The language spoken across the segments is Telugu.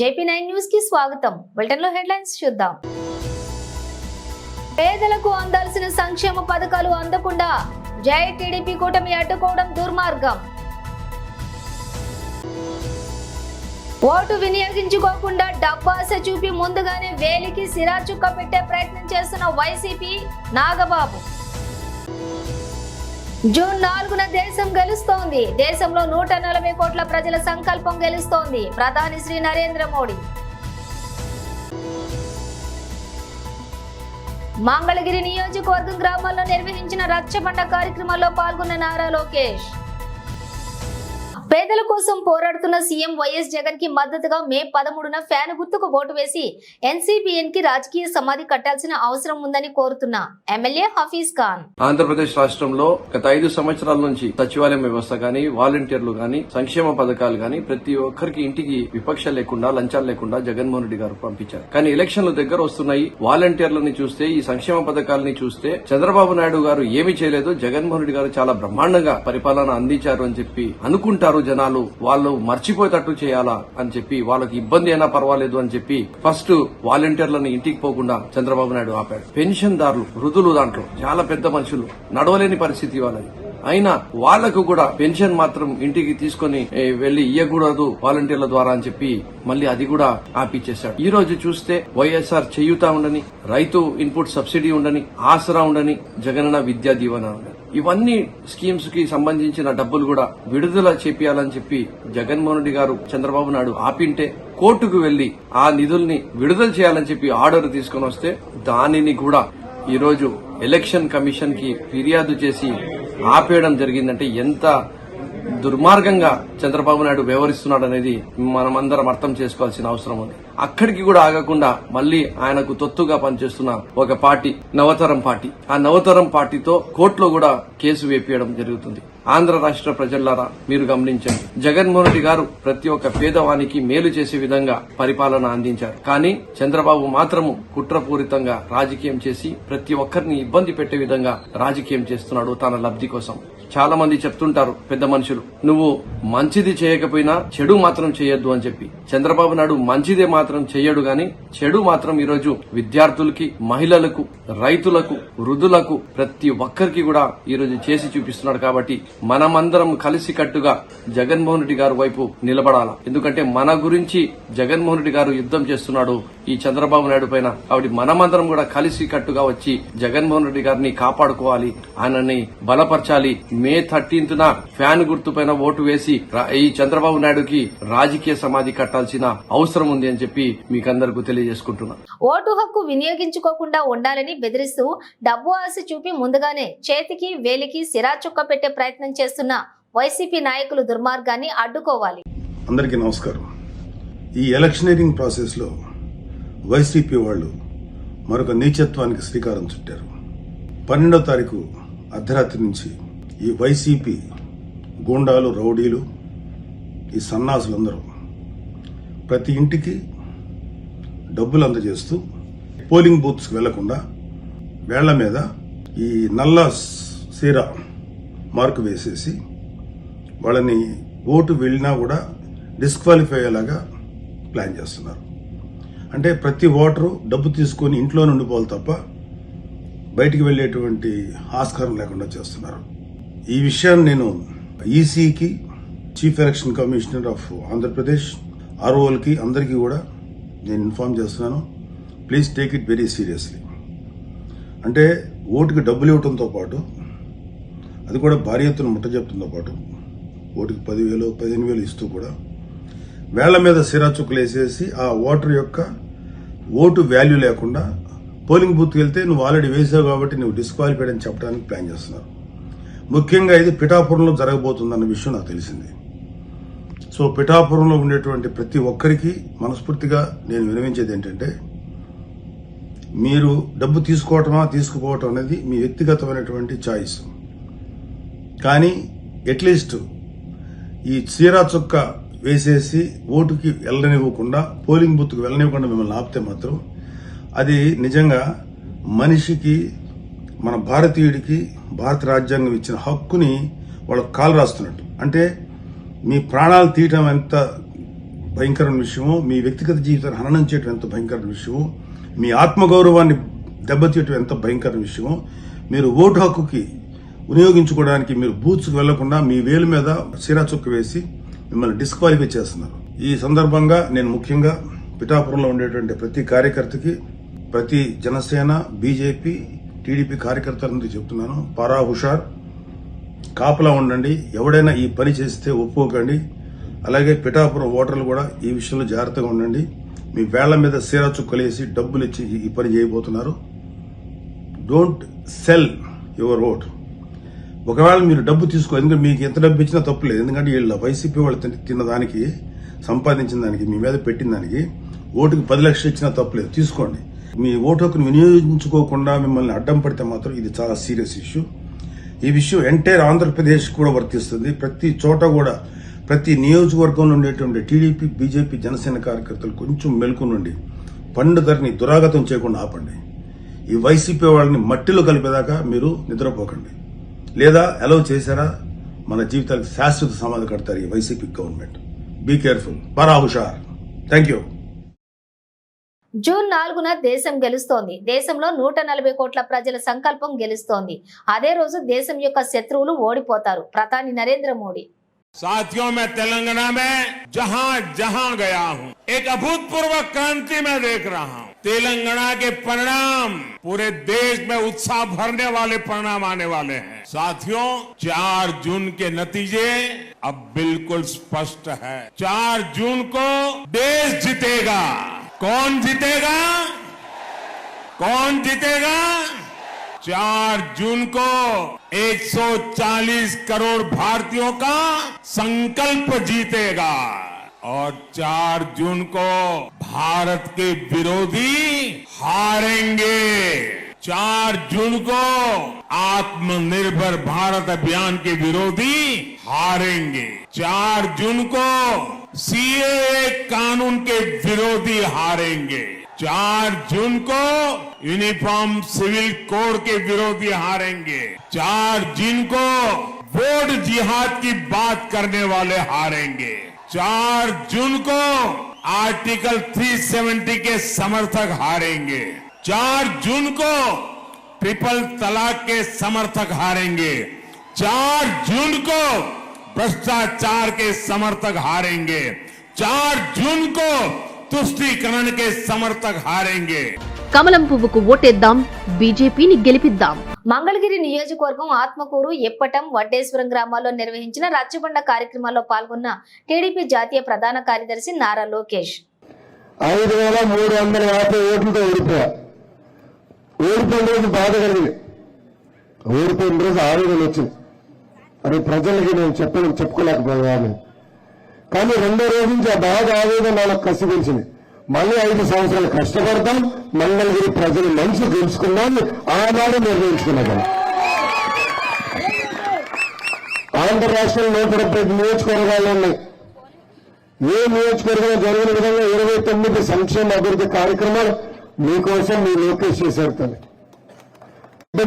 జేపీ నైన్ న్యూస్కి స్వాగతం. బులెటిన్లో హెడ్లైన్స్ చూద్దాం. పేదలకు అందాల్సిన సంక్షేమ పథకాలు అందకుండా జై టీడీపీ కూటమి అడ్డుకోవడం దుర్మార్గం. ఓటు వినియోగించుకోకుండా డబ్బాస చూపి ముందుగానే వేలికి సిరా చుక్క పెట్టే ప్రయత్నం చేస్తున్న వైసీపీ నాగబాబు. జూన్ నాలుగున దేశం గెలుస్తోంది. దేశంలో నూట నలభై కోట్ల ప్రజల సంకల్పం గెలుస్తోంది. ప్రధాని శ్రీ నరేంద్ర మోడీ. మంగళగిరి నియోజకవర్గం గ్రామాల్లో నిర్వహించిన రచ్చబండ కార్యక్రమంలో పాల్గొన్న నారా లోకేష్. పేదల కోసం పోరాడుతున్న సీఎం వైఎస్ జగన్కి మద్దతుగా మే పదమూడున ఫ్యాన్ గుర్తుకు ఓటు వేసి ఎన్సీబీఎన్కి రాజకీయ సమాధి కట్టాల్సిన అవసరం ఉందని కోరుతున్న ఎమ్మెల్యే హఫీజ్ ఖాన్. ఆంధ్రప్రదేశ్ రాష్ట్రంలో గత ఐదు సంవత్సరాల నుంచి సచివాలయం వ్యవస్థ గాని వాలంటీర్లు గాని సంక్షేమ పథకాలు గాని ప్రతి ఒక్కరికి ఇంటికి విపక్ష లేకుండా లంచాలు లేకుండా జగన్మోహన్ రెడ్డి గారు పంపించారు. కానీ ఎలక్షన్లు దగ్గర వస్తున్నాయి. వాలంటీర్లని చూస్తే ఈ సంక్షేమ పథకాలని చూస్తే చంద్రబాబు నాయుడు గారు ఏమి చేయలేదు. జగన్మోహన్ రెడ్డి గారు చాలా బ్రహ్మాండంగా పరిపాలన అందించారు అని చెప్పి అనుకుంటారు జనాలు వాళ్ళు మర్చిపోయేటట్టు చేయాలా అని చెప్పి వాళ్ళకి ఇబ్బంది అయినా పర్వాలేదు అని చెప్పి ఫస్ట్ వాలంటీర్లను ఇంటికి పోకుండా చంద్రబాబు నాయుడు ఆపాడు. పెన్షన్దారులు వృద్ధులు దాంట్లో చాలా పెద్ద మనుషులు. నడవలేని పరిస్థితి వాళ్ళది. అయినా వాళ్ళకు కూడా పెన్షన్ మాత్రం ఇంటికి తీసుకుని వెళ్ళి ఇయ్యకూడదు వాలంటీర్ల ద్వారా అని చెప్పి మళ్ళీ అది కూడా ఆపిచ్చేశాడు. ఈ రోజు చూస్తే వైఎస్ఆర్ చేయుతా ఉండని రైతు ఇన్పుట్ సబ్సిడీ ఉండని ఆసరా ఉండని జగనన్న విద్యా దీవెన ఉండని. ఇవన్నీ స్కీమ్స్కి సంబంధించిన డబ్బులు కూడా విడుదల చేపియాలని చెప్పి జగన్మోహన్ రెడ్డి గారు చంద్రబాబు నాయుడు ఆపింటే కోర్టుకు వెళ్ళి ఆ నిధుల్ని విడుదల చేయాలని చెప్పి ఆర్డర్ తీసుకుని వస్తే దానిని కూడా ఈరోజు ఎలక్షన్ కమిషన్కి ఫిర్యాదు చేసి ఆపేయడం జరిగిందంటే ఎంత దుర్మార్గంగా చంద్రబాబు నాయుడు వ్యవహరిస్తున్నాడు అనేది మనమందరం అర్థం చేసుకోవాల్సిన అవసరం ఉంది. అక్కడికి కూడా ఆగకుండా మళ్ళీ ఆయనకు తొత్తుగా పనిచేస్తున్న ఒక పార్టీ నవతరం పార్టీ. ఆ నవతరం పార్టీతో కోర్టులో కూడా కేసు వేపియడం జరుగుతుంది. ఆంధ్ర రాష్ట్ర ప్రజలారా మీరు గమనించండి. జగన్మోహన్ రెడ్డి గారు ప్రతి ఒక్క పేదవానికి మేలు చేసే విధంగా పరిపాలన అందించారు. కానీ చంద్రబాబు మాత్రము కుట్రపూరితంగా రాజకీయం చేసి ప్రతి ఒక్కరిని ఇబ్బంది పెట్టే విధంగా రాజకీయం చేస్తున్నాడు తన లబ్ధి కోసం. చాలా మంది చెప్తుంటారు పెద్ద మనుషులు నువ్వు మంచిది చేయకపోయినా చెడు మాత్రం చేయొద్దు అని చెప్పి. చంద్రబాబు నాయుడు మంచిదే మాత్రం చెయ్యడు గాని చెడు మాత్రం ఈరోజు విద్యార్థులకి మహిళలకు రైతులకు వృద్ధులకు ప్రతి ఒక్కరికి కూడా ఈరోజు చేసి చూపిస్తున్నాడు కాబట్టి మనమందరం కలిసి కట్టుగా జగన్మోహన్ రెడ్డి గారు వైపు నిలబడాల. ఎందుకంటే మన గురించి జగన్మోహన్ రెడ్డి గారు యుద్ధం చేస్తున్నాడు ఈ చంద్రబాబు నాయుడు పైన. కాబట్టి మనమందరం కూడా కలిసి కట్టుగా వచ్చి జగన్మోహన్ రెడ్డి గారిని కాపాడుకోవాలి ఆయనని బలపరచాలి. మే థర్టీన్త్ న ఫ్యాన్ గుర్తు పైన ఓటు వేసి ఈ చంద్రబాబు నాయుడుకి రాజకీయ సమాధి కట్టాల్సిన అవసరం ఉంది అని చెప్పి మీకందరికీ తెలియజేసుకుంటున్నా. ఓటు హక్కు వినియోగించుకోకుండా ఉండాలని బెదిరిస్తూ డబ్బు ఆశ చూపి ముందుగానే చేతికి వేలికి సిరా చుక్క పెట్టే ప్రయత్నం చేస్తున్న వైసీపీ నాయకులు దుర్మార్గాన్ని అడ్డుకోవాలి. అందరికీ నమస్కారం. ఈ ఎలక్షనీరింగ్ ప్రాసెస్లో వైసీపీ వాళ్ళు మరొక నీచత్వానికి శ్రీకారం చుట్టారు. పన్నెండో తారీఖు అర్ధరాత్రి నుంచి ఈ వైసీపీ గూండాలు రౌడీలు ఈ సన్నాసులందరూ ప్రతి ఇంటికి డబ్బులు అందజేస్తూ పోలింగ్ బూత్స్కి వెళ్ళకుండా వేళ్ళ మీద ఈ నల్ల సీర మార్కు వేసేసి వాళ్ళని ఓటు వెళ్ళినా కూడా డిస్క్వాలిఫై అయ్యేలాగా ప్లాన్ చేస్తున్నారు. అంటే ప్రతి ఓటరు డబ్బు తీసుకొని ఇంట్లో ఉండిపోవాలి తప్ప బయటికి వెళ్ళేటువంటి ఆస్కారం లేకుండా చేస్తున్నారు. ఈ విషయాన్ని నేను ఈసీకి chief election commissioner of Andhra Pradesh ఆర్ఓఎల్కి అందరికీ కూడా నేను ఇన్ఫార్మ్ చేస్తున్నాను. Please take it very seriously అంటే ఓటుకి డబ్బులు ఇవ్వడంతో పాటు అది కూడా భారీ ఎత్తున ముట్ట చెప్తుందో పాటు ఓటుకి పదివేలు పదిహేను వేలు ఇస్తూ కూడా వేళ్ళ మీద సిరాచుక్కులు వేసేసి ఆ ఓటర్ యొక్క ఓటు వాల్యూ లేకుండా పోలింగ్ బూత్కి వెళ్తే నువ్వు ఆల్రెడీ వేసావు కాబట్టి నువ్వు డిస్క్వాలిఫైడ్ అని చెప్పడానికి ప్లాన్ చేస్తున్నారు. ముఖ్యంగా ఇది పిఠాపురంలో జరగబోతుందన్న విషయం నాకు తెలిసింది. సో పిఠాపురంలో ఉండేటువంటి ప్రతి ఒక్కరికి మనస్ఫూర్తిగా నేను వినవించేది ఏంటంటే మీరు డబ్బు తీసుకోవటమా తీసుకుపోవటం అనేది మీ వ్యక్తిగతమైనటువంటి చాయిస్. కానీ అట్లీస్ట్ ఈ చీరా చుక్క వేసేసి ఓటుకి వెళ్ళనివ్వకుండా పోలింగ్ బూత్కి వెళ్ళనివ్వకుండా మిమ్మల్ని ఆపితే మాత్రం అది నిజంగా మనిషికి మన భారతీయుడికి భారత రాజ్యాంగం ఇచ్చిన హక్కుని వాళ్ళకు కాలు రాస్తున్నట్టు. అంటే మీ ప్రాణాలు తీయటం ఎంత భయంకరమైన విషయమో మీ వ్యక్తిగత జీవితాన్ని హననం చేయటం ఎంత భయంకరమైన విషయమో మీ ఆత్మగౌరవాన్ని దెబ్బతీయటం ఎంత భయంకర విషయమో మీరు ఓటు హక్కుకి వినియోగించుకోవడానికి మీరు బూత్స్కి వెళ్ళకుండా మీ వేలు మీద సిరా చుక్క వేసి మిమ్మల్ని డిస్క్వాలిఫై చేస్తున్నారు. ఈ సందర్భంగా నేను ముఖ్యంగా పిఠాపురంలో ఉండేటువంటి ప్రతి కార్యకర్తకి ప్రతి జనసేన బీజేపీ టీడీపీ కార్యకర్తలందరికీ చెప్తున్నాను. పారా హుషార్. కాపలా ఉండండి. ఎవడైనా ఈ పని చేస్తే ఒప్పుకోకండి. అలాగే పిఠాపురం ఓటర్లు కూడా ఈ విషయంలో జాగ్రత్తగా ఉండండి. మీ వేళ్ళ మీద సీరా చుక్కలేసి డబ్బులు ఇచ్చి ఈ పని చేయబోతున్నారు. డోంట్ సెల్ యువర్ ఓట్ ఒకవేళ మీరు డబ్బు తీసుకో ఎందుకంటే మీకు ఎంత డబ్బు ఇచ్చినా తప్పులేదు ఎందుకంటే వీళ్ళ వైసీపీ వాళ్ళు తిన్న- దానికి సంపాదించిన దానికి మీ మీద పెట్టిన దానికి ఓటుకి పది లక్షలు ఇచ్చినా తప్పులేదు తీసుకోండి. మీ ఓటు హక్కును వినియోగించుకోకుండా మిమ్మల్ని అడ్డం పడితే మాత్రం ఇది చాలా సీరియస్ ఇష్యూ. ఈ విషయం ఎంటైర్ ఆంధ్రప్రదేశ్ కూడా వర్తిస్తుంది. ప్రతి చోట కూడా ప్రతి నియోజకవర్గంలో ఉండేటువంటి టీడీపీ బీజేపీ జనసేన కార్యకర్తలు కొంచెం మెలకు నుండి పండుగని దురాగతం చేయకుండా ఆపండి. ఈ వైసీపీ వాళ్ళని మట్టిలో కలిపేదాకా మీరు నిద్రపోకండి. లేదా అలౌ చేశారా? మన జీవితాలకు శాశ్వత సమాధి కడతారు ఈ వైసీపీ గవర్నమెంట్. Be careful. పరా హుషార్ థ్యాంక్ యూ జూన్ నాలుగున దేశం గెలుస్తోంది దేశంలో నూట నలభై కోట్ల ప్రజల సంకల్పం గెలుస్తోంది అదే రోజు దేశం యొక్క శత్రువులు ఓడిపోతారు ప్రధాని నరేంద్ర మోడీ साथियों मैं तेलंगाना में जहां जहां गया हूं एक अभूतपूर्व क्रांति मैं देख रहा हूं तेलंगाना के परिणाम पूरे देश में उत्साह भरने वाले परिणाम आने वाले हैं साथियों चार जून के नतीजे अब बिल्कुल स्पष्ट है चार जून को देश जीतेगा कौन जीतेगा? कौन जीतेगा? चार जून को 140 करोड़ भारतीयों का संकल्प जीतेगा और चार जून को भारत के विरोधी हारेंगे। चार जून को आत्मनिर्भर भारत अभियान के विरोधी हारेंगे। चार जून को सीए कानून के विरोधी हारेंगे। चार जून को यूनिफॉर्म सिविल कोड के विरोधी हारेंगे। चार जून को वोट जिहाद की बात करने वाले हारेंगे। चार जून को आर्टिकल 370 के समर्थक हारेंगे। चार जून को ट्रिपल तलाक के समर्थक हारेंगे। चार जून को भ्रष्टाचार के समर्थक हारेंगे चार जून को तुष्टीकरण के समर्थक हारेंगे కమలం పువ్వుకు ఓటేద్దాం బీజేపీని గెలిపిద్దాం మంగళగిరి నియోజకవర్గం ఆత్మకూరు ఎప్పటం వడ్డేశ్వరం గ్రామాల్లో నిర్వహించిన రచ్చబండ కార్యక్రమాల్లో పాల్గొన్న టీడీపీ జాతీయ ప్రధాన కార్యదర్శి నారా లోకేష్ ఐదు వేల మూడు వందల యాభై ఓట్లతో ఓడిపోయా ఓడిపోయిన రోజు బాధ కలిగింది ఓడిపోయిన రోజు ఆవేదన వచ్చింది అది ప్రజలకి నేను చెప్పడం చెప్పుకోలేకపోయాను. కానీ రెండో రోజు నుంచి ఆ బాధ ఆవేదన నాకు కసి పెంచింది మళ్ళీ ఐదు సంవత్సరాలు కష్టపడతాం మంగళగిరి ప్రజలు మంచి గెలుచుకుందాం ఆనాడు నిర్ణయించుకున్నాం ఆంధ్ర రాష్ట్రంలో నూట డెబ్బై నియోజకవర్గాలు ఉన్నాయి ఏ నియోజకవర్గంలో జరిగిన విధంగా ఇరవై తొమ్మిది సంక్షేమ అభివృద్ధి కార్యక్రమాలు మీకోసం మీ లోకేష్ చేశారు తల్లి. అంటే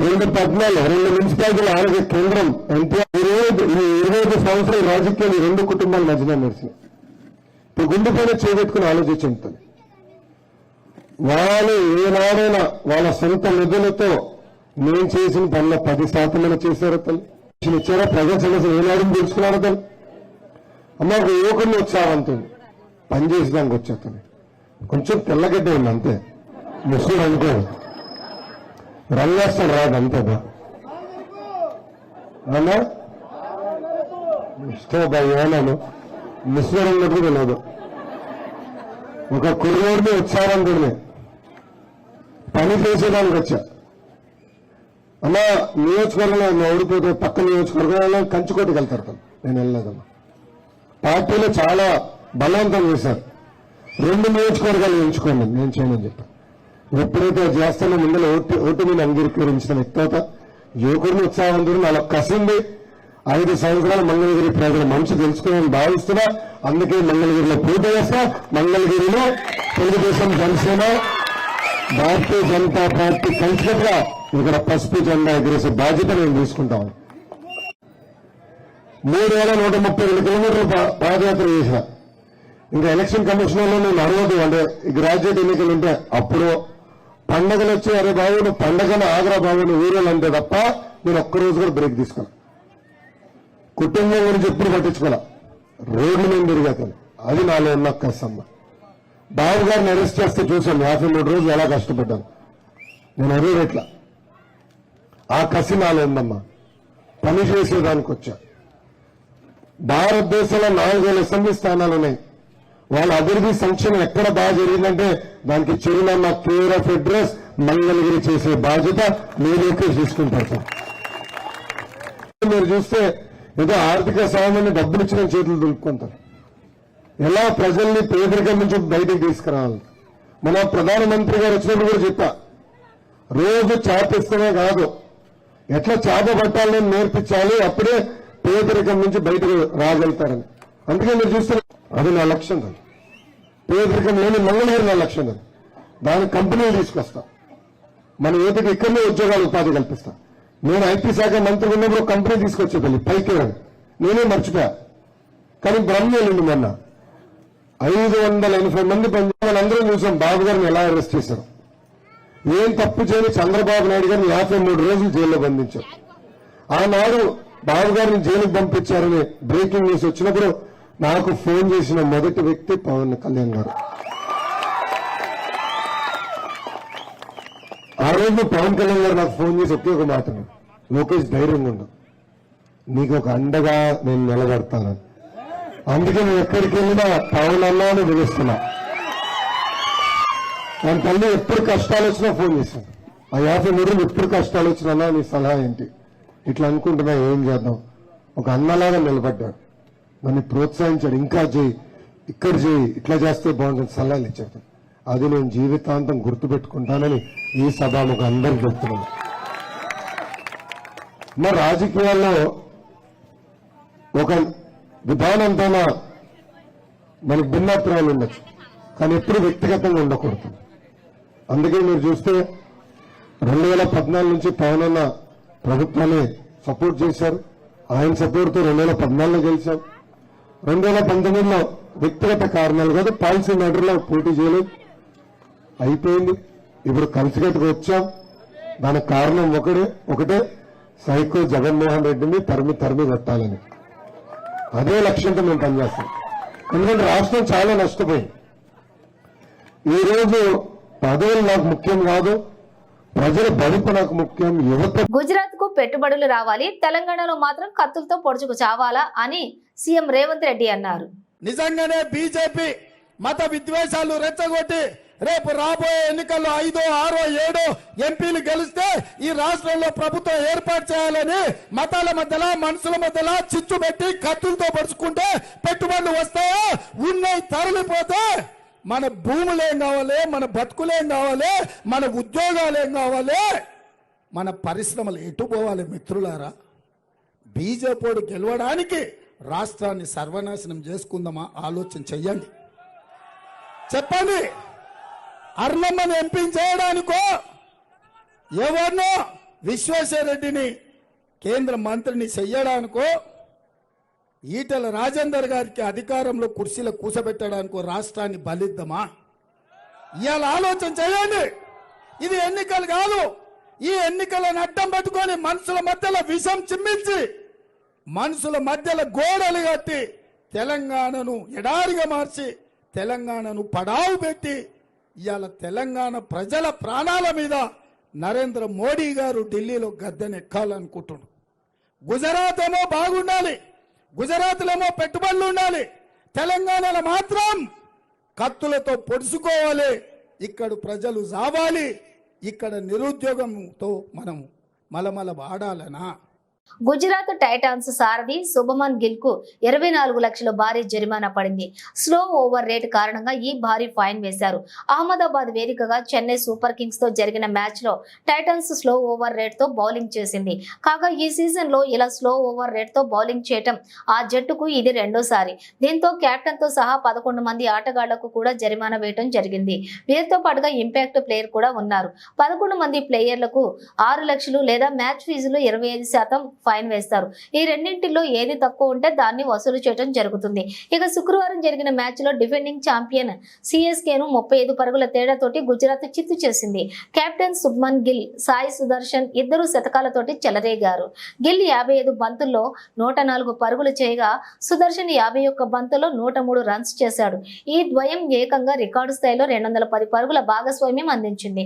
రెండు పద్నాలుగు రెండు మున్సిపాలిటీల ఆరోగ్య కేంద్రం ఎన్టీఆర్ ఇరవై ఈ ఇరవై ఐదు సంవత్సరాల రాజకీయాలు రెండు కుటుంబాల మధ్యన నడిచినాయి ఇప్పుడు గుండెపైన చేపెట్టుకుని ఆలోచించండి వాళ్ళు ఏనాడైనా వాళ్ళ సొంత నిధులతో నేను చేసిన పనుల పది శాతం చేశారు తల్లి ఇచ్చారా? ప్రజా సమస్యలు ఏనాడు తెలుసుకున్నారు తల్లి అమ్మ ఒక యువకుడిని వచ్చావంటుంది పని చేసేదానికి వచ్చేస్తాను కొంచెం తెల్లగడ్డ ఉంది అంతే. ముస్లిం అనుకో. రంగేస్తాడు రాదు అంతేదా అవునా ఇష్టం ఏమన్నాను ముస్లిం కూడా తెలియదు ఒక కుర్రోడిని వచ్చారంటుంది పని చేసేదానికి వచ్చా. అమ్మా నియోజకవర్గంలో నేను ఓడిపోతే పక్క నియోజకవర్గంలో కంచుకోటికి వెళ్తారు తను. నేను వెళ్ళలేదమ్మా. పార్టీలో చాలా బలవంతం చేశారు. రెండు నియోజకవర్గాలు ఎంచుకోండి నేను చేయమని చెప్పాను ఎప్పుడైతే చేస్తున్న ముందర ఓటు ఓటు మీద అంగీకరించిన తర్వాత యువకుడిని ఉత్సాహంతో అలా కసింది. ఐదు సంవత్సరాలు మంగళగిరి ప్రజల మంచి తెలుసుకోవాలని భావిస్తున్నా. అందుకే మంగళగిరిలో పోటీ చేస్తా. మంగళగిరిలో తెలుగుదేశం జనసేన భారతీయ జనతా పార్టీ కలిసినట్టుగా ఇక్కడ పసుపు జెండా ఎగిరేసే బాధ్యత మేము తీసుకుంటాం మూడు వేల నూట ముప్పై రెండు కిలోమీటర్లు పాదయాత్ర చేసిన. ఇంకా ఎలక్షన్ కమిషన్లో నేను అడగదు అంటే గ్రాడ్యుయేట్ ఎన్నికలు ఉంటే అప్పుడు పండగలు వచ్చి అరే బాబు నువ్వు పండగను ఆగ్రా బాబు నువ్వు అంటే తప్ప నేను ఒక్క రోజు కూడా బ్రేక్ తీసుకున్నా కుటుంబం గురించి ఎప్పుడు పట్టించుకోలే రోడ్ల మీద తిరిగాను అది నాలో ఉన్న కసమ్మ బాబు గారిని అరెస్ట్ చేస్తే చూశాను. యాభై మూడు రోజులు ఎలా కష్టపడ్డాను. నేను ఎర్రట్లా ఆ కసి నాలో ఉందమ్మా. పని చేసేదానికి వచ్చా భారతదేశంలో నాలుగు వేల అసెంబ్లీ స్థానాలు ఉన్నాయి వాళ్ళ అభివృద్ధి సంక్షేమం ఎక్కడ బాగా జరిగిందంటే దానికి చిరునామా కేర్ ఆఫ్ అడ్రస్ మంగళగిరి చేసే బాధ్యత మీలోకే తీసుకుంటారు మీరు చూస్తే ఏదో ఆర్థిక సామాన్య డబ్బులు ఇచ్చిన చేతులు దులుపుకుంటారు. ఎలా ప్రజల్ని పేదరికం నుంచి బయటకు తీసుకురావాలి? మన ప్రధానమంత్రి గారు వచ్చినప్పుడు కూడా చెప్పా రోజు చేపిస్తమే కాదు ఎట్లా చేప పట్టాలని నేర్పించాలి అప్పుడే పేదరికం నుంచి బయటకు రాగలుగుతారని. అందుకే మీరు చూస్తున్నారు. అది నా లక్ష్యం కాదు. పేదరికం లేని మంగళగిరి నా లక్ష్యం కాదు. దాని కంపెనీలు తీసుకొస్తా. మన యువతకి ఇక్కడనే ఉద్యోగాలు ఉపాధి కల్పిస్తా. నేను ఐటీ శాఖ మంత్రి ఉన్నప్పుడు కంపెనీ తీసుకొచ్చేదాన్ని పైకి నేనే మర్చిపోయా. కానీ బ్రహ్మ మొన్న ఐదు వందల ఎనభై మంది పనిచేయాలి అందరం చూసాం. బాబు గారిని ఎలా అరెస్ట్ చేశారు? ఏం తప్పు చేయని చంద్రబాబు నాయుడు గారిని యాభై మూడు రోజులు జైల్లో బంధించారు. ఆనాడు బాబు గారిని జైలుకు పంపించారని బ్రేకింగ్ న్యూస్ వచ్చినప్పుడు నాకు ఫోన్ చేసిన మొదటి వ్యక్తి పవన్ కళ్యాణ్ గారు. ఆ రోజు పవన్ కళ్యాణ్ గారు నాకు ఫోన్ చేసి ఒకే ఒక మాట లోకేష్ ధైర్యంగా ఉండు. నీకు ఒక అండగా నేను నిలబడతాను. అందుకే నేను ఎక్కడికి వెళ్ళినా పవన్ అన్నా అని పిలుస్తున్నా. నా తల్లి ఎప్పుడు కష్టాలు వచ్చినా ఫోన్ చేశాను ఆ యాభై మూడు ఎప్పుడు కష్టాలు వచ్చినా నీ సలహా ఏంటి? ఇట్లా అనుకుంటున్నా ఏం చేద్దాం? ఒక అన్నలాగా నిలబడ్డాడు. నన్ను ప్రోత్సహించాడు. ఇంకా చేయి ఇక్కడ చేయి ఇట్లా చేస్తే బాగుంటుంది సలహాలు ఇచ్చాడు. అది నేను జీవితాంతం గుర్తుపెట్టుకుంటానని ఈ సభాముఖ అందరికి చెప్తున్నాను. మా రాజకీయాల్లో ఒక విధానంతో మనకు భిన్నాభిప్రాయాలు ఉండొచ్చు కానీ ఎప్పుడు వ్యక్తిగతంగా ఉండకూడదు. అందుకే మీరు చూస్తే రెండు వేల పద్నాలుగు నుంచి పవన్ అన్న ప్రభుత్వాన్ని సపోర్ట్ చేశారు. ఆయన సపోర్ట్తో రెండు వేల పద్నాలుగులో గెలిచాం రెండు వేల పంతొమ్మిదిలో వ్యక్తిగత కారణాలు కాదు పాలసీ మ్యాటర్లో పోటీ చేయలేదు. అయిపోయింది. ఇప్పుడు కలిసికట్టుకు వచ్చాం. దానికి కారణం ఒకటే ఒకటే సైకో జగన్మోహన్ రెడ్డిని తరిమి తరిమి కొట్టాలని. అదే లక్ష్యంతో మేము పనిచేస్తాం. ఎందుకంటే రాష్ట్రం చాలా నష్టపోయింది. ఈ రోజు పదవులు నాకు ముఖ్యం కాదు ప్రజల బడుపు నాకు ముఖ్యం యువత గుజరాత్కు పెట్టుబడులు రావాలి తెలంగాణలో మాత్రం కత్తులతో పొడుచుకు చావాలా అని సీఎం రేవంత్ రెడ్డి అన్నారు. నిజంగానే బీజేపీ మత విద్వేషాలు రెచ్చగొట్టి రేపు రాబోయే ఎన్నికల్లో ఐదో ఆరో ఏడో ఎంపీలు గెలిస్తే ఈ రాష్ట్రంలో ప్రభుత్వం ఏర్పాటు చేయాలని మతాల మధ్యలో మనుషుల మధ్యలో చిచ్చు పెట్టి కత్తులతో పరుచుకుంటే పెట్టుబడులు వస్తాయా? ఉన్నాయి తరలిపోతే మన భూములేం కావాలి? మన బతుకులేం కావాలి? మన ఉద్యోగాలేం కావాలి? మన పరిశ్రమలు ఎటు పోవాలి మిత్రులారా? బీజేపీ గెలవడానికి రాష్ట్రాన్ని సర్వనాశనం చేసుకుందామా ఆలోచన చెయ్యండి. చెప్పండి. అర్ణమ్మని ఎంపీ చేయడానికో ఎవరినో విశ్వేశ్వరరెడ్డిని కేంద్ర మంత్రిని చెయ్యడానికో ఈటల రాజేందర్ గారికి అధికారంలో కుర్చీలో కూసబెట్టడానికో రాష్ట్రాన్ని బలిద్దామా? ఇవాళ ఆలోచన చేయండి ఇది ఎన్నికలు కాదు. ఈ ఎన్నికలను అడ్డం పట్టుకొని మనుషుల మధ్యలో విషం చిమ్మించి మనుషుల మధ్యలో గోడలు కట్టి తెలంగాణను ఎడారిగా మార్చి తెలంగాణను పడావు పెట్టి ఇవాళ తెలంగాణ ప్రజల ప్రాణాల మీద నరేంద్ర మోడీ గారు ఢిల్లీలో గద్దెనెక్కాలనుకుంటున్నాడు గుజరాత్ ఏమో బాగుండాలి గుజరాత్లో పెట్టుబడులు ఉండాలి తెలంగాణలో మాత్రం కత్తులతో పొడుచుకోవాలి ఇక్కడ ప్రజలు జావాలి ఇక్కడ నిరుద్యోగంతో మనం మలమల వాడాలనా? గుజరాత్ టైటాన్స్ సారథి శుభమన్ గిల్కు ఇరవై నాలుగు లక్షల భారీ జరిమానా పడింది. స్లో ఓవర్ రేట్ కారణంగా ఈ భారీ ఫైన్ వేశారు. అహ్మదాబాద్ వేదికగా చెన్నై సూపర్ కింగ్స్తో జరిగిన మ్యాచ్లో టైటన్స్ స్లో ఓవర్ రేట్తో బౌలింగ్ చేసింది. కాగా ఈ సీజన్లో ఇలా స్లో ఓవర్ రేట్తో బౌలింగ్ చేయటం ఆ జట్టుకు ఇది రెండోసారి. దీంతో కెప్టెన్తో సహా పదకొండు మంది ఆటగాళ్ళకు కూడా జరిమానా వేయటం జరిగింది. వీరితో పాటుగా ఇంపాక్ట్ ప్లేయర్ కూడా ఉన్నారు. పదకొండు మంది ప్లేయర్లకు ఆరు లక్షలు లేదా మ్యాచ్ ఫీజులు ఇరవై ఐదు శాతం ఫైన్ వేస్తారు. ఈ రెండింటిలో ఏది తక్కువ ఉంటే దాన్ని వసూలు చేయడం జరుగుతుంది. ఇక శుక్రవారం జరిగిన మ్యాచ్లో డిఫెండింగ్ ఛాంపియన్ సిఎస్కే ను ముప్పై ఐదు పరుగుల తేడాతోటి గుజరాత్ చిత్తు చేసింది. కెప్టెన్ సుబ్మన్ గిల్ సాయి సుదర్శన్ ఇద్దరు శతకాలతోటి చెలరేగారు. గిల్ యాభై ఐదు బంతుల్లో నూట నాలుగు పరుగులు చేయగా సుదర్శన్ యాభై ఒక్క బంతుల్లో నూట మూడు రన్స్ చేశాడు. ఈ ద్వయం ఏకంగా రికార్డు స్థాయిలో రెండు వందల పది పరుగుల భాగస్వామ్యం అందించింది.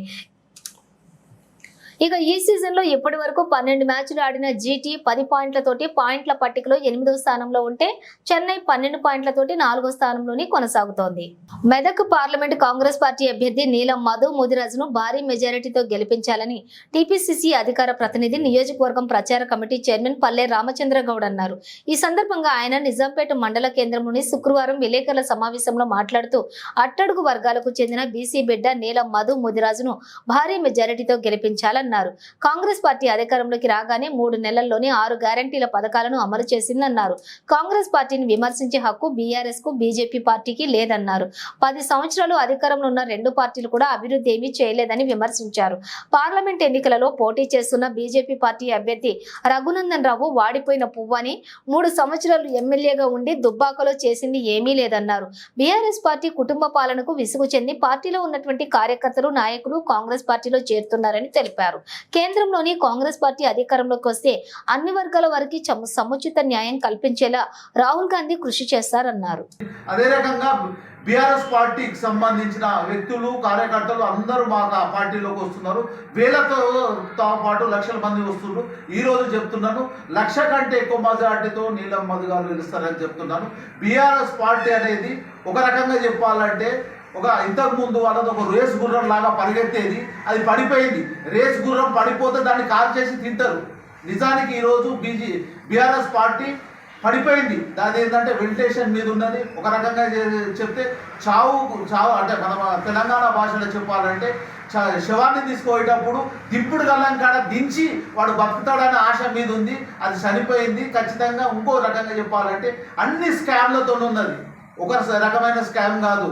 ఇక ఈ సీజన్లో ఇప్పటి వరకు పన్నెండు మ్యాచ్లు ఆడిన జీటీ పది పాయింట్లతోటి పాయింట్ల పట్టికలో ఎనిమిదో స్థానంలో ఉంటే చెన్నై పన్నెండు పాయింట్లతోటి నాలుగో స్థానంలోని కొనసాగుతోంది. మెదక్ పార్లమెంట్ కాంగ్రెస్ పార్టీ అభ్యర్థి నీలం మధు ముదిరాజును భారీ మెజారిటీతో గెలిపించాలని టీపీసీసీ అధికార ప్రతినిధి నియోజకవర్గం ప్రచార కమిటీ చైర్మన్ పల్లె రామచంద్ర గౌడ్ అన్నారు. ఈ సందర్భంగా ఆయన నిజాంపేట మండల కేంద్రంలోని శుక్రవారం విలేకరుల సమావేశంలో మాట్లాడుతూ అట్టడుగు వర్గాలకు చెందిన బీసీ బిడ్డ నీలం మధు ముదిరాజును భారీ మెజారిటీతో గెలిపించాలని గెలిపించాలన్నారు కాంగ్రెస్ పార్టీ అధికారంలోకి రాగానే మూడు నెలల్లోనే ఆరు గ్యారంటీల పథకాలను అమలు చేసిందన్నారు. కాంగ్రెస్ పార్టీని విమర్శించే హక్కు బీఆర్ఎస్కు బీజేపీ పార్టీకి లేదన్నారు. పది సంవత్సరాలు అధికారంలో ఉన్న రెండు పార్టీలు కూడా అభివృద్ధి ఏమీ చేయలేదని విమర్శించారు. పార్లమెంట్ ఎన్నికలలో పోటీ చేస్తున్న బీజేపీ పార్టీ అభ్యర్థి రఘునందన్ రావు వాడిపోయిన పువ్వని మూడు సంవత్సరాలు ఎమ్మెల్యేగా ఉండి దుబ్బాకలో చేసింది ఏమీ లేదన్నారు. బీఆర్ఎస్ పార్టీ కుటుంబ పాలనకు విసుగు చెంది పార్టీలో ఉన్నటువంటి కార్యకర్తలు నాయకులు కాంగ్రెస్ పార్టీలో చేరుతున్నారని తెలిపారు. కేంద్రంలోని కాంగ్రెస్ పార్టీ అధికారంలోకి వస్తే అన్ని వర్గాల వారికి సముచిత న్యాయం కల్పించేలా రాహుల్ గాంధీ కృషి చేస్తారన్నారు అదే రకంగా బీఆర్ఎస్ పార్టీకి సంబంధించిన వ్యక్తులు కార్యకర్తలు అందరూ మాకు ఆ పార్టీలోకి వస్తున్నారు. వేలతో తో పాటు లక్షల మంది వస్తున్నారు. ఈ రోజు చెప్తున్నాను లక్ష కంటే ఎక్కువ మెజార్టీతో నీలం మధు గారు గెలుస్తారని చెప్తున్నాను. బీఆర్ఎస్ పార్టీ అనేది ఒక రకంగా చెప్పాలంటే ఒక ఇంతకు ముందు వాళ్ళది ఒక రేస్ గుర్రం లాగా పరిగెత్తేది అది పడిపోయింది. రేస్ గుర్రం పడిపోతే దాన్ని కాల్ చేసి తింటారు. నిజానికి ఈరోజు బీజీ బీఆర్ఎస్ పార్టీ పడిపోయింది. దాని ఏంటంటే వెంటిలేషన్ మీద ఉన్నది. ఒక రకంగా చెప్తే చావు చావు అంటే మన తెలంగాణ భాషలో చెప్పాలంటే శవాన్ని తీసుకుపోయేటప్పుడు దింపుడు గల్లం కాడ దించి వాడు బతుకుతాడనే ఆశ మీద ఉంది. అది చనిపోయింది. ఖచ్చితంగా ఇంకో రకంగా చెప్పాలంటే అన్ని స్కామ్లతో ఉన్నది ఒక రకమైన స్కామ్ కాదు.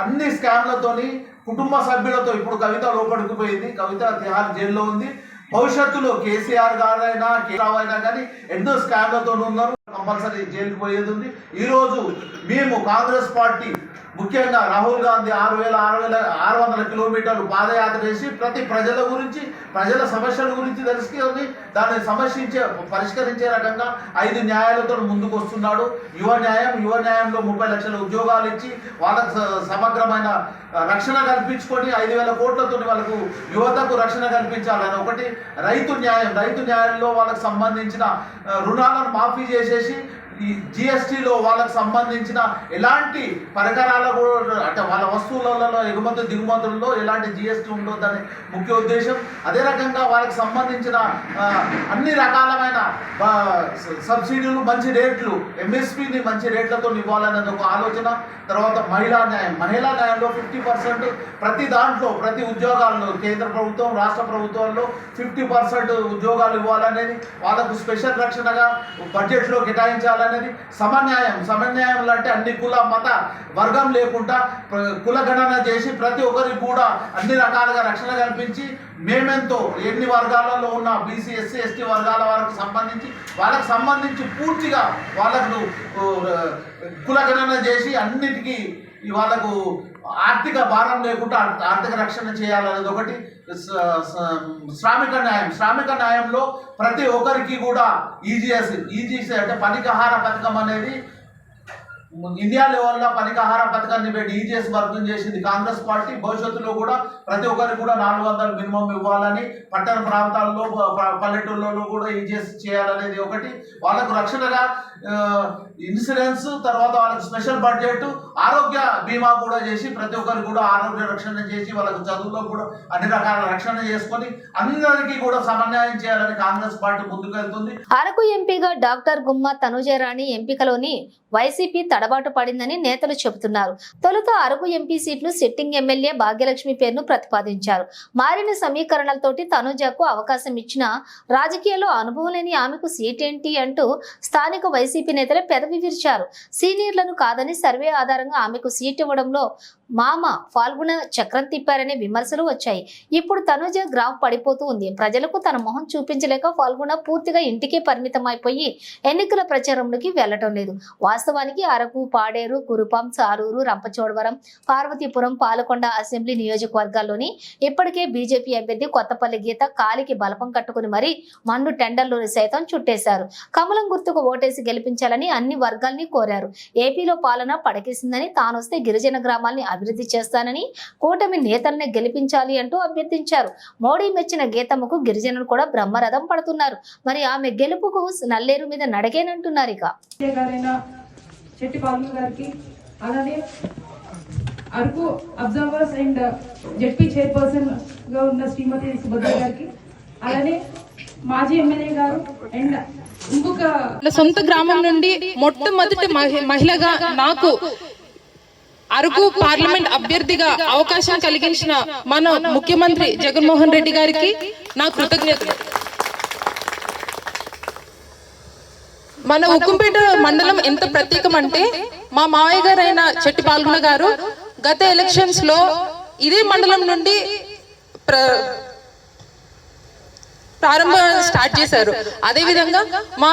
అన్ని స్కామ్లతోని కుటుంబ సభ్యులతో ఇప్పుడు కవిత లోపలికి పోయింది. కవిత తిహార్ జైల్లో ఉంది. భవిష్యత్తులో కేసీఆర్ గారైనా కేరావు అయినా కానీ ఎన్నో స్కామ్లతో ఉన్నారు. కంపల్సరీ జైలుకి పోయేది ఉంది. ఈరోజు మేము కాంగ్రెస్ పార్టీ ముఖ్యంగా రాహుల్ గాంధీ ఆరు వేల ఆరు వేల ఆరు వందల కిలోమీటర్లు పాదయాత్ర చేసి ప్రతి ప్రజల గురించి ప్రజల సమస్యల గురించి తెలుసుకొని దాన్ని సమస్యించే పరిష్కరించే రకంగా ఐదు న్యాయాలతో ముందుకు వస్తున్నాడు యువ న్యాయం యువ న్యాయంలో ముప్పై లక్షల ఉద్యోగాలు ఇచ్చి వాళ్ళకు స- సమగ్రమైన రక్షణ కల్పించుకొని ఐదు వేల కోట్లతో వాళ్ళకు యువతకు రక్షణ కల్పించాలని ఒకటి. రైతు న్యాయం రైతు న్యాయంలో వాళ్ళకు సంబంధించిన రుణాలను మాఫీ చేసేసి ఈ జిఎస్టీలో వాళ్ళకు సంబంధించిన ఎలాంటి పరికరాల కూడా అంటే వాళ్ళ వస్తువులలో ఎగుమతి దిగుమతుల్లో ఎలాంటి జిఎస్టీ ఉండొద్దని ముఖ్య ఉద్దేశం. అదే రకంగా వాళ్ళకి సంబంధించిన అన్ని రకాలమైన సబ్సిడీలు మంచి రేట్లు ఎంఎస్పిని మంచి రేట్లతో ఇవ్వాలనేది ఒక ఆలోచన. తర్వాత మహిళా న్యాయం. మహిళా న్యాయంలో ఫిఫ్టీ పర్సెంట్ ప్రతి దాంట్లో ప్రతి ఉద్యోగాల్లో కేంద్ర ప్రభుత్వం రాష్ట్ర ప్రభుత్వాల్లో ఫిఫ్టీ పర్సెంట్ ఉద్యోగాలు ఇవ్వాలనేది వాళ్ళకు స్పెషల్ రక్షణగా బడ్జెట్లో కేటాయించాలని అనేది సమన్యాయం. సమన్యాయంలో అంటే అన్ని కుల మత వర్గం లేకుండా కులగణన చేసి ప్రతి ఒక్కరికి కూడా అన్ని రకాలుగా రక్షణ కల్పించి మేమెంతో ఎన్ని వర్గాలలో ఉన్న బీసీ ఎస్సీ ఎస్టీ వర్గాల వారికి సంబంధించి వాళ్ళకి సంబంధించి పూర్తిగా వాళ్ళకు కులగణన చేసి అన్నిటికీ వాళ్ళకు ఆర్థిక భారం లేకుండా ఆర్థిక రక్షణ చేయాలనేది ఒకటి శ్రామిక న్యాయం. శ్రామిక న్యాయంలో ప్రతి ఒక్కరికి కూడా ఈజీఎస్ ఈజీఎస్ అంటే పనికహార పథకం అనేది ఇండియా లెవెల్లో పనికహార పథకాన్ని పెట్టి ఈజీఎస్ వర్గం చేసింది. కాంగ్రెస్ పార్టీ భవిష్యత్తులో కూడా ప్రతి ఒక్కరికి కూడా నాలుగు వందలు మినిమం ఇవ్వాలని పట్టణ ప్రాంతాల్లో పల్లెటూళ్ళలో కూడా ఈజీఎస్ చేయాలనేది ఒకటి. వాళ్ళకు రక్షణగా ఇన్సూరెన్స్ తర్వాత వాళ్ళకి స్పెషల్ బడ్జెట్ ఆరోగ్య బీమా కూడా చేసి ప్రతి ఒక్కరికి కూడా ఆరోగ్య రక్షణ చేసి వాళ్ళకు చదువులో కూడా అన్ని రకాల రక్షణ చేసుకొని అందరికీ కూడా సమన్వయం చేయాలని కాంగ్రెస్ పార్టీ ముందుకెళ్తుంది. అరకు ఎంపీగా డాక్టర్ గుమ్మ తనుజరాణి ఎంపికలోని వైసీపీ అలవాటు పడిందని నేతలు చెబుతున్నారు. తొలుత అరకు ఎంపీ సీట్లు సిట్టింగ్ ఎమ్మెల్యే భాగ్యలక్ష్మి పేరును ప్రతిపాదించారు. మారిన సమీకరణలతోటి తనుజకు అవకాశం ఇచ్చిన రాజకీయాల్లో అనుభవం లేని ఆమెకు సీట్ ఏంటి అంటూ స్థానిక వైసీపీ నేతలు పెదవి విరిచారు. సీనియర్లను కాదని సర్వే ఆధారంగా ఆమెకు సీట్ ఇవ్వడంలో మామ ఫాల్గుణ చక్రం తిప్పారనే విమర్శలు వచ్చాయి. ఇప్పుడు తనుజ గ్రాఫ్ పడిపోతూ ఉంది. ప్రజలకు తన మొహం చూపించలేక ఫాల్గుణ పూర్తిగా ఇంటికే పరిమితం అయిపోయి ఎన్నికల ప్రచారంలోకి వెళ్ళటం లేదు. వాస్తవానికి అరకు పాడేరు కురుపాం సారూరు రంపచోడవరం పార్వతీపురం పాలకొండ అసెంబ్లీ నియోజకవర్గాల్లోని ఇప్పటికే బీజేపీ అభ్యర్థి కొత్తపల్లి గీత కాలికి బలపం కట్టుకుని మరీ మండు టెండర్లోని సైతం చుట్టేశారు. కమలం గుర్తుకు ఓటేసి గెలిపించాలని అన్ని వర్గాల్ని కోరారు. ఏపీలో పాలన పడకేసిందని తానొస్తే గిరిజన గ్రామాల్ని అభివృద్ధి చేస్తానని కూటమి నేతల్ని గెలిపించాలి అంటూ అభ్యర్థించారు. మోడీ మెచ్చిన గీతమ్మకు గిరిజనులు కూడా బ్రహ్మరథం పడుతున్నారు. మరి ఆమె గెలుపుకు నల్లేరు మీద నడగేనంటున్నారు ఇక. అరకు అబ్జర్వర్స్ అండ్ జెడ్పీ చైర్పర్సన్గా ఉన్న శ్రీమతి సుభద్ర గారికి అలానే మాజీ ఎమ్మెల్యే గారు అండ్ ఇంకొక సొంత గ్రామం నుండి మొట్టమొదటి మహి- మహిళగా నాకు అరకు పార్లమెంట్ అభ్యర్థిగా అవకాశం కలిగించిన మన ముఖ్యమంత్రి జగన్మోహన్ రెడ్డి గారికి నా కృతజ్ఞతలు. మన ఉక్కుంపేట మండలం ఎంత ప్రత్యేకం అంటే మా మావయ్య గారైన చెట్టి పాల్గొన గారు గత ఎలక్షన్స్లో ఇదే మండలం నుండి ప్ర ప్రారంభ స్టార్ట్ చేశారు. అదే విధంగా మా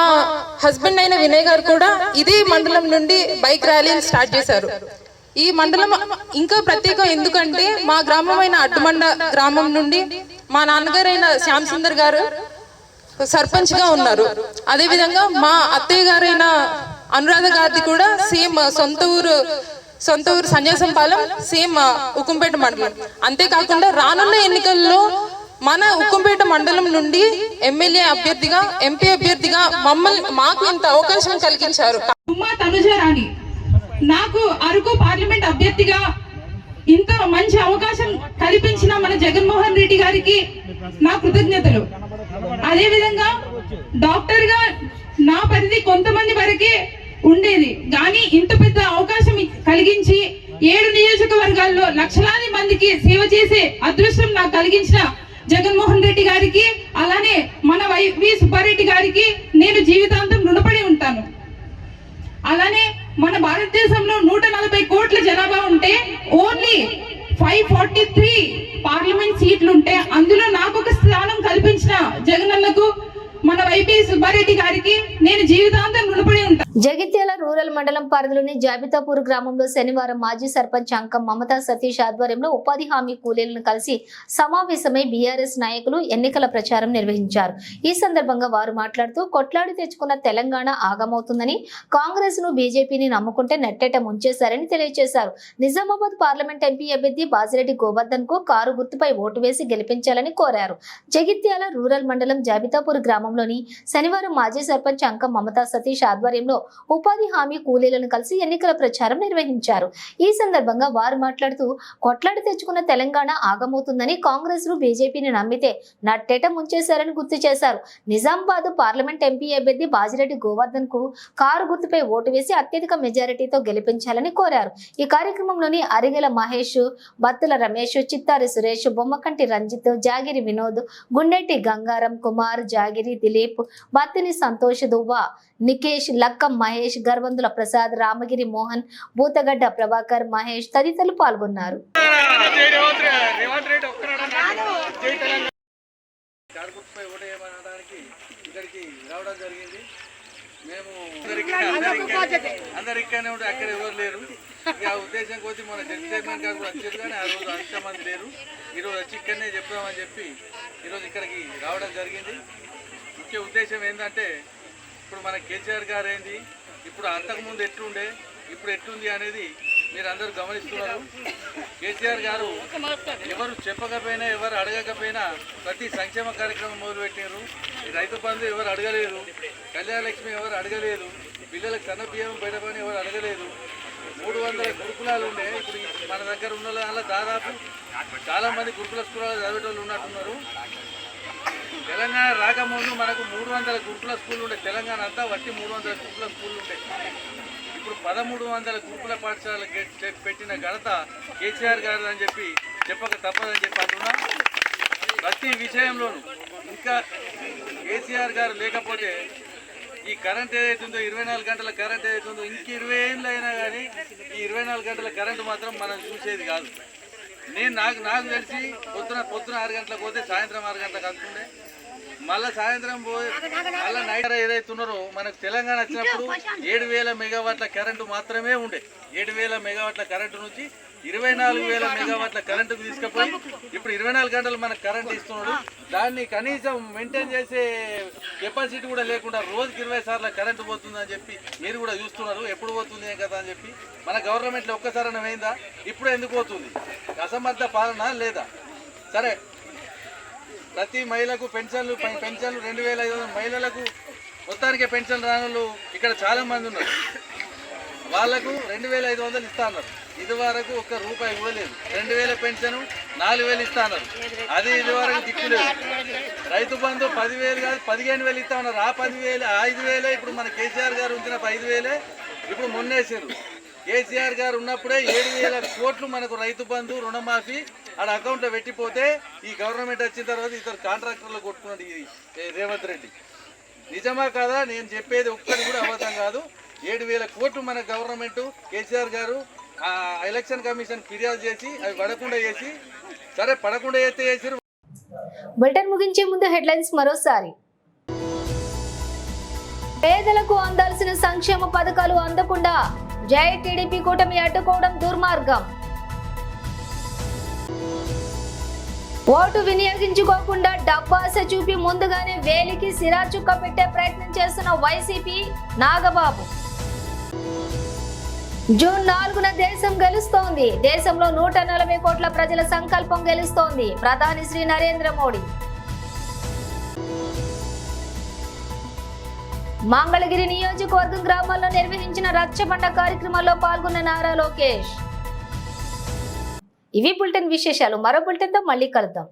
హస్బెండ్ అయిన వినయ్ గారు కూడా ఇదే మండలం నుండి బైక్ ర్యాలీని స్టార్ట్ చేశారు. ఈ మండలం ఇంకా ప్రత్యేకం ఎందుకంటే మా గ్రామమైన అడ్డుమండ గ్రామం నుండి మా నాన్నగారైన శ్యామ్ సుందర్ గారు సర్పంచ్గా ఉన్నారు. అదే విధంగా మా అత్తయ్య గారైన అనురాధ గారిది కూడా సేమ్ సొంత ఊరు సొంత ఊరు సన్యాసంపాలెం సేమ్ ఉక్కుంపేట మండలం. అంతేకాకుండా రానున్న ఎన్నికల్లో మన ఉక్కుంపేట మండలం నుండి ఎమ్మెల్యే అభ్యర్థిగా ఎంపీ అభ్యర్థిగా మమ్మల్ని మాకు ఇంత అవకాశం కలిగించారు. నాకు అరకు పార్లమెంట్ అభ్యర్థిగా ఇంత మంచి అవకాశం కల్పించిన మన జగన్మోహన్ రెడ్డి గారికి నా కృతజ్ఞతలు. అదేవిధంగా డాక్టర్గా నా పరిధి కొంతమంది వరకే ఉండేది. కానీ ఇంత పెద్ద అవకాశం కలిగించి ఏడు నియోజకవర్గాల్లో లక్షలాది మందికి సేవ చేసే అదృష్టం నాకు కలిగించిన జగన్మోహన్ రెడ్డి గారికి అలానే మన వైవి సుబ్బారెడ్డి గారికి నేను జీవితాంతం రుణపడి ఉంటాను. అలానే మన భారతదేశంలో నూట నలభై కోట్ల జనాభా ఉంటే only five forty three parliament సీట్లు ఉంటే అందులో నాకు ఒక స్థానం కల్పించిన జగనన్నకు మన వైపీ సుబ్బారెడ్డి గారికి నేను జీవితాంతం రుణపడి ఉంటాను జగిత్యాల రూరల్ మండలం పరిధిలోని జాబితాపూర్ గ్రామంలో శనివారం మాజీ సర్పంచ్ అంకం మమతా సతీష్ ఆధ్వర్యంలో ఉపాధి హామీ కూలీలను కలిసి సమావేశమై బీఆర్ఎస్ నాయకులు ఎన్నికల ప్రచారం నిర్వహించారు. ఈ సందర్భంగా వారు మాట్లాడుతూ కొట్లాడి తెచ్చుకున్న తెలంగాణ ఆగమవుతుందని కాంగ్రెస్ను బీజేపీని నమ్ముకుంటే నెట్టేట ముంచేశారని తెలియజేశారు నిజామాబాద్ పార్లమెంట్ ఎంపీ అభ్యర్థి బాజిరెడ్డి గోవర్ధన్కు కారు గుర్తుపై ఓటు వేసి గెలిపించాలని కోరారు. జగిత్యాల రూరల్ మండలం జాబితాపూర్ గ్రామంలోని శనివారం మాజీ సర్పంచ్ అంక మమతా సతీష్ ఆధ్వర్యంలో ఉపాధి హామీ కూలీలను కలిసి ఎన్నికల ప్రచారం నిర్వహించారు. ఈ సందర్భంగా వారు మాట్లాడుతూ కొట్లాడి తెచ్చుకున్న తెలంగాణ ఆగమవుతుందని కాంగ్రెస్ను బీజేపీని నమ్మితే నట్టేట ముంచేశారని గుర్తు చేశారు. నిజామాబాద్ పార్లమెంట్ ఎంపీ అభ్యర్థి బాజిరెడ్డి గోవర్ధన్కు కారు గుర్తుపై ఓటు వేసి అత్యధిక మెజారిటీతో గెలిపించాలని కోరారు. ఈ కార్యక్రమంలోని అరిగెల మహేష్ బత్తుల రమేష్ చిత్తారి సురేష్ బొమ్మకంటి రంజిత్ జాగిరి వినోద్ గుండెట్టి గంగారం కుమార్ జాగిరి దిలీప్ బత్తిని సంతోష్ దువ్వ నికేష్ లక్కం మహేష్ గర్వందుల ప్రసాద్ రామగిరి మోహన్ బూతగడ్డ ప్రభాకర్ మహేష్ తదితరులు పాల్గొన్నారు. రావడం జరిగింది మేము అందరు ఇక్కడనే ఉంటే అక్కడ ఎవరు లేరు ఆ ఉద్దేశం కొద్దీ మన చైర్మన్ గారు కూడా వచ్చారు కానీ ఆ రోజు అంత మంది లేరు ఈరోజు వచ్చి ఇక్కడనే చెప్దామని చెప్పి ఈరోజు ఇక్కడికి రావడం జరిగింది ముఖ్య ఉద్దేశం ఏంటంటే ఇప్పుడు మన కేసీఆర్ గారు ఏంది ఇప్పుడు అంతకుముందు ఎట్లుండే ఇప్పుడు ఎట్లుంది అనేది మీరు అందరూ గమనిస్తున్నారు. కేసీఆర్ గారు ఎవరు చెప్పకపోయినా ఎవరు అడగకపోయినా ప్రతి సంక్షేమ కార్యక్రమం మొదలుపెట్టారు రైతు బంధు ఎవరు అడగలేదు కళ్యాణ లక్ష్మి ఎవరు అడగలేదు పిల్లలకు సన్న బియ్యం బయటపని ఎవరు అడగలేదు. మూడు వందల గురుకులాలు ఉండే ఇప్పుడు మన దగ్గర ఉన్న వాళ్ళ దాదాపు చాలామంది గురుకుల స్కూల్లో చదివేటోళ్ళు ఉన్నట్టున్నారు. తెలంగాణ రాకముందు మనకు మూడు వందల గ్రూపుల స్కూల్ ఉండే. తెలంగాణ అంతా వట్టి మూడు వందల గ్రూపుల స్కూల్ ఉండే. ఇప్పుడు పదమూడు వందల గ్రూపుల పాఠశాల పెట్టిన ఘనత కేసీఆర్ గారు అని చెప్పి చెప్పక తప్పదని చెప్పి అంటున్నా. ప్రతి విషయంలోనూ ఇంకా కేసీఆర్ గారు లేకపోతే ఈ కరెంట్ ఏదైతుందో ఇరవై నాలుగు గంటల కరెంట్ ఏదైతుందో ఇంక ఇరవై ఏళ్ళు అయినా కానీ ఈ ఇరవై నాలుగు గంటల కరెంటు మాత్రం మనం చూసేది కాదు. నేను నాకు నాకు తెలిసి పొద్దున పొద్దున ఆరు గంటలకు పోతే సాయంత్రం ఆరు గంటలకు వస్తుండే మళ్ళీ సాయంత్రం పోయి మళ్ళీ నైట్ ఏదైతే ఉన్నారో మనకు తెలంగాణ వచ్చినప్పుడు ఏడు వేల మెగావాట్ల కరెంటు మాత్రమే ఉండే. ఏడు వేల మెగావాట్ల కరెంటు నుంచి ఇరవై నాలుగు వేల మెగావాట్ల కరెంటు తీసుకుపోయి ఇప్పుడు ఇరవై నాలుగు గంటలు మనకు కరెంట్ ఇస్తున్నాడు. దాన్ని కనీసం మెయింటైన్ చేసే కెపాసిటీ కూడా లేకుండా రోజుకి ఇరవై సార్లు కరెంటు పోతుందని చెప్పి మీరు కూడా చూస్తున్నారు. ఎప్పుడు పోతుంది ఏం కదా అని చెప్పి. మన గవర్నమెంట్లో ఒక్కసారైనా పోయిందా? ఇప్పుడు ఎందుకు పోతుంది? అసమర్థ పాలన లేదా? సరే ప్రతి మహిళకు పెన్షన్లు పెన్షన్లు రెండు వేల ఐదు వందల. మహిళలకు మొత్తానికి పెన్షన్ రాని ఇక్కడ చాలామంది ఉన్నారు. వాళ్ళకు రెండు వేల ఐదు వందలు ఇస్తా అన్నారు. ఇది వరకు ఒక్క రూపాయి ఇవ్వలేదు రెండు వేల పెన్షన్ నాలుగు వేలు ఇస్తా అన్నారు. అది ఇది వరకు దిక్కు లేదు. రైతు బంధు పదివేలు కాదు పదిహేను వేలు ఇస్తా ఉన్నారు ఆ పదివేలు ఐదు వేలే ఇప్పుడు మన కేసీఆర్ గారు ఉంచిన ఐదు వేలే ఇప్పుడు మొన్నేసారు. కేసీఆర్ గారు ఉన్నప్పుడే ఏడు వేల కోట్లు మనకు రైతు బంధు రుణమాఫీ ఆడ అకౌంట్లో పెట్టిపోతే ఈ గవర్నమెంట్ వచ్చిన తర్వాత ఇద్దరు కాంట్రాక్టర్లు కొట్టుకున్నాడు రేవంత్ రెడ్డి. నిజమా కాదా? నేను చెప్పేది ఒక్కటి కూడా అబద్ధం కాదు. ఏడు వేల కోట్లు మన గవర్నమెంట్ కేసీఆర్ గారు ఆ ఎలక్షన్ కమిషన్ ఫిర్యాదు చేసి అవి పడకుండా చేసి సరే పడకుండా చేస్తే చేసి బులెటిన్ ముగించే ముందు హెడ్లైన్స్ మరోసారి. పేదలకు అందాల్సిన సంక్షేమ పథకాలు అందకుండా జై టీడీపీ కూటమి అడ్డుకోవడం దుర్మార్గం. ఓటు వినియోగించుకోకుండా డబ్బాస చూపి ముందుగానే వేలికి సిరా చుక్క పెట్టే ప్రయత్నం చేస్తున్న వైసీపీ నాగబాబు. జూన్ నాలుగున దేశం గెలుస్తోంది. దేశంలో నూట నలభై కోట్ల ప్రజల సంకల్పం గెలుస్తోంది. ప్రధాని శ్రీ నరేంద్ర మోడీ. మంగళగిరి నియోజకవర్గం గ్రామాల్లో నిర్వహించిన రచ్చబండ కార్యక్రమంలో పాల్గొన్న నారా లోకేష్. ఇవి బులెటిన్ విశేషాలు. మరో బులెటిన్తో మళ్ళీ కలుద్దాం.